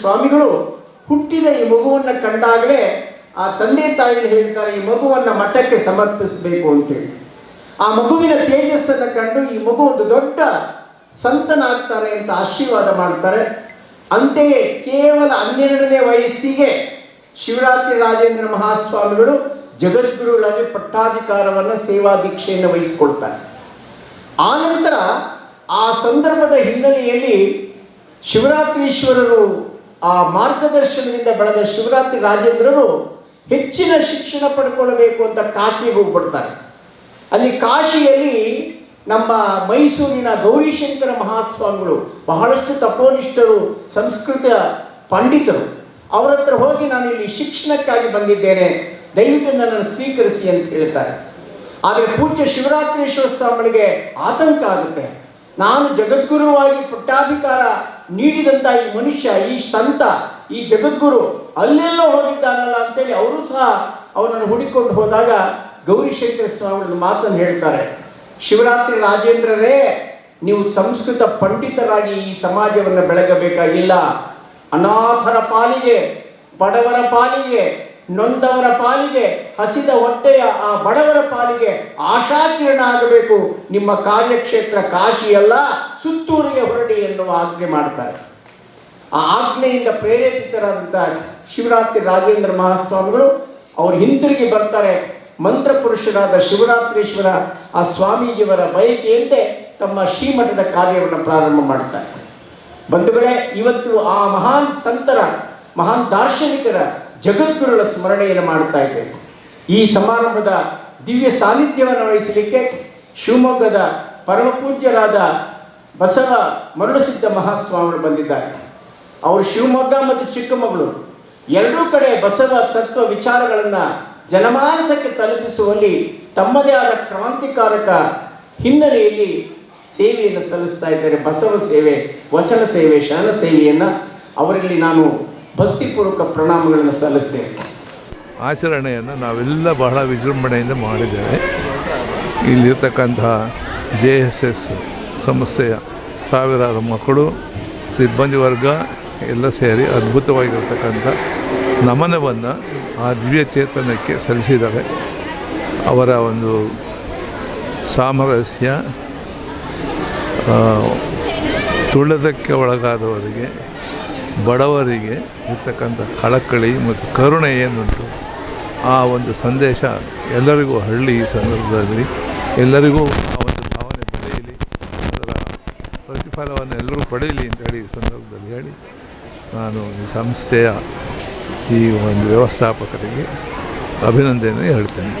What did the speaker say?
ಸ್ವಾಮಿಗಳು ಹುಟ್ಟಿದ ಈ ಮಗುವನ್ನು ಕಂಡಾಗಲೇ ಆ ತಂದೆ ತಾಯಿಗಳು ಹೇಳ್ತಾರೆ, ಈ ಮಗುವನ್ನು ಮಠಕ್ಕೆ ಸಮರ್ಪಿಸಬೇಕು ಅಂತೇಳಿ ಆ ಮಗುವಿನ ತೇಜಸ್ಸನ್ನು ಕಂಡು ಈ ಮಗು ಒಂದು ದೊಡ್ಡ ಸಂತನಾಗ್ತಾನೆ ಅಂತ ಆಶೀರ್ವಾದ ಮಾಡ್ತಾರೆ. ಅಂತೆಯೇ ಕೇವಲ ಹನ್ನೆರಡನೇ ವಯಸ್ಸಿಗೆ ಶಿವರಾತ್ರಿ ರಾಜೇಂದ್ರ ಮಹಾಸ್ವಾಮಿಗಳು ಜಗದ್ಗುರುಗಳಾಗಿ ಪಟ್ಟಾಧಿಕಾರವನ್ನು ಸೇವಾ ದೀಕ್ಷೆಯನ್ನು ವಹಿಸಿಕೊಳ್ತಾರೆ ಆನಂತರ ಆ ಸಂದರ್ಭದ ಹಿನ್ನೆಲೆಯಲ್ಲಿ ಶಿವರಾತ್ರೀಶ್ವರರು ಆ ಮಾರ್ಗದರ್ಶನದಿಂದ ಬೆಳೆದ ಶಿವರಾತ್ರಿ ರಾಜೇಂದ್ರರು ಹೆಚ್ಚಿನ ಶಿಕ್ಷಣ ಪಡ್ಕೊಳ್ಬೇಕು ಅಂತ ಕಾಶಿಗೆ ಹೋಗ್ಬಿಡ್ತಾರೆ. ಅಲ್ಲಿ ಕಾಶಿಯಲ್ಲಿ ನಮ್ಮ ಮೈಸೂರಿನ ಗೌರಿಶಂಕರ ಮಹಾಸ್ವಾಮಿಗಳು ಬಹಳಷ್ಟು ತಪೋನಿಷ್ಠರು, ಸಂಸ್ಕೃತ ಪಂಡಿತರು, ಅವರ ಹತ್ರ ಹೋಗಿ ನಾನು ಇಲ್ಲಿ ಶಿಕ್ಷಣಕ್ಕಾಗಿ ಬಂದಿದ್ದೇನೆ, ದಯವಿಟ್ಟು ನನ್ನನ್ನು ಸ್ವೀಕರಿಸಿ ಅಂತ ಹೇಳ್ತಾರೆ. ಆದರೆ ಪೂಜ್ಯ ಶಿವರಾತ್ರೀಶ್ವರ ಸ್ವಾಮಿಗಳಿಗೆ ಆತಂಕ ಆಗುತ್ತೆ. ನಾನು ಜಗದ್ಗುರುವಾಗಿ ಪುಟ್ಟಾಧಿಕಾರ ನೀಡಿದಂತ ಈ ಮನುಷ್ಯ, ಈ ಸಂತ, ಈ ಜಗದ್ಗುರು ಅಲ್ಲೆಲ್ಲೋ ಹೋಗಿದ್ದಾನಲ್ಲ ಅಂತೇಳಿ ಅವರು ಸಹ ಅವನನ್ನು ಹುಡುಕೊಂಡು ಹೋದಾಗ ಗೌರಿಶಂಕರ ಸ್ವಾಮಿಗಳು ಮಾತನ್ನು ಹೇಳ್ತಾರೆ. ಶಿವರಾತ್ರಿ ರಾಜೇಂದ್ರರೇ, ನೀವು ಸಂಸ್ಕೃತ ಪಂಡಿತರಾಗಿ ಈ ಸಮಾಜವನ್ನು ಬೆಳಗಬೇಕಾಗಿಲ್ಲ. ಅನಾಥರ ಪಾಲಿಗೆ, ಬಡವರ ಪಾಲಿಗೆ ನೊಂದವರ ಪಾಲಿಗೆ, ಹಸಿದ ಹೊಟ್ಟೆಯ ಆ ಬಡವರ ಪಾಲಿಗೆ ಆಶಾಕಿರಣ ಆಗಬೇಕು. ನಿಮ್ಮ ಕಾರ್ಯಕ್ಷೇತ್ರ ಕಾಶಿಯಲ್ಲ ಸುತ್ತೂರಿಗೆ ಹೊರಡಿ ಎನ್ನುವ ಆಜ್ಞೆ ಮಾಡ್ತಾರೆ. ಆ ಆಜ್ಞೆಯಿಂದ ಪ್ರೇರೇಪಿತರಾದಂಥ ಶಿವರಾತ್ರಿ ರಾಜೇಂದ್ರ ಮಹಾಸ್ವಾಮಿಗಳು, ಅವರು ಹಿಂತಿರುಗಿ ಬರ್ತಾರೆ. ಮಂತ್ರ ಪುರುಷರಾದ ಶಿವರಾತ್ರೀಶ್ವರ ಆ ಸ್ವಾಮೀಜಿಯವರ ಬಯಕೆಯಂತೆ ತಮ್ಮ ಶ್ರೀಮಠದ ಕಾರ್ಯವನ್ನು ಪ್ರಾರಂಭ ಮಾಡ್ತಾರೆ. ಬಂಧುಗಳೇ, ಇವತ್ತು ಆ ಮಹಾನ್ ಸಂತರ, ಮಹಾನ್ ದಾರ್ಶನಿಕರ ಜಗದ್ಗುರುಗಳ ಸ್ಮರಣೆಯನ್ನು ಮಾಡ್ತಾ ಇದ್ದೇವೆ. ಈ ಸಮಾರಂಭದ ದಿವ್ಯ ಸಾನ್ನಿಧ್ಯವನ್ನು ವಹಿಸಲಿಕ್ಕೆ ಶಿವಮೊಗ್ಗದ ಪರಮಪೂಜ್ಯರಾದ ಬಸವ ಮರುಳಸಿದ್ಧ ಮಹಾಸ್ವಾಮಿಗಳು ಬಂದಿದ್ದಾರೆ. ಅವರು ಶಿವಮೊಗ್ಗ ಮತ್ತು ಚಿಕ್ಕಮಗಳೂರು ಎರಡೂ ಕಡೆ ಬಸವ ತತ್ವ ವಿಚಾರಗಳನ್ನು ಜನಮಾನಸಕ್ಕೆ ತಲುಪಿಸುವಲ್ಲಿ ತಮ್ಮದೇ ಆದ ಕ್ರಾಂತಿಕಾರಕ ಹಿನ್ನೆಲೆಯಲ್ಲಿ ಸೇವೆಯನ್ನು ಸಲ್ಲಿಸ್ತಾ ಇದ್ದಾರೆ. ಬಸವ ಸೇವೆ, ವಚನ ಸೇವೆ, ಶರಣ ಸೇವೆಯನ್ನು ಅವರಲ್ಲಿ ನಾನು ಭಕ್ತಿಪೂರ್ವಕ ಪ್ರಣಾಮಗಳನ್ನು ಸಲ್ಲಿಸ್ತೇವೆ. ಆಚರಣೆಯನ್ನು ನಾವೆಲ್ಲ ಬಹಳ ವಿಜೃಂಭಣೆಯಿಂದ ಮಾಡಿದ್ದೇವೆ. ಇಲ್ಲಿರ್ತಕ್ಕಂತಹ ಜೆ ಎಸ್ ಎಸ್ ಸಂಸ್ಥೆಯ ಸಾವಿರಾರು ಮಕ್ಕಳು, ಸಿಬ್ಬಂದಿ ವರ್ಗ ಎಲ್ಲ ಸೇರಿ ಅದ್ಭುತವಾಗಿರ್ತಕ್ಕಂಥ ನಮನವನ್ನು ಆ ದಿವ್ಯ ಚೇತನಕ್ಕೆ ಸಲ್ಲಿಸಿದ್ದಾರೆ. ಅವರ ಒಂದು ಸಾಮರಸ್ಯ ತುಳದಕ್ಕೆ ಒಳಗಾದವರಿಗೆ ಬಡವರಿಗೆ ಇರ್ತಕ್ಕಂಥ ಕಳಕಳಿ ಮತ್ತು ಕರುಣೆ ಏನುಂಟು, ಆ ಒಂದು ಸಂದೇಶ ಎಲ್ಲರಿಗೂ ಹಳ್ಳಿ ಈ ಸಂದರ್ಭದಲ್ಲಿ, ಎಲ್ಲರಿಗೂ ಆ ಒಂದು ಭಾವನೆ ಪಡೆಯಲಿ, ಅದರ ಪ್ರತಿಫಲವನ್ನು ಎಲ್ಲರೂ ಪಡೆಯಲಿ ಅಂತೇಳಿ ಈ ಸಂದರ್ಭದಲ್ಲಿ ಹೇಳಿ ನಾನು ಈ ಸಂಸ್ಥೆಯ ಈ ಒಂದು ವ್ಯವಸ್ಥಾಪಕರಿಗೆ ಅಭಿನಂದನೆ ಹೇಳ್ತೇನೆ.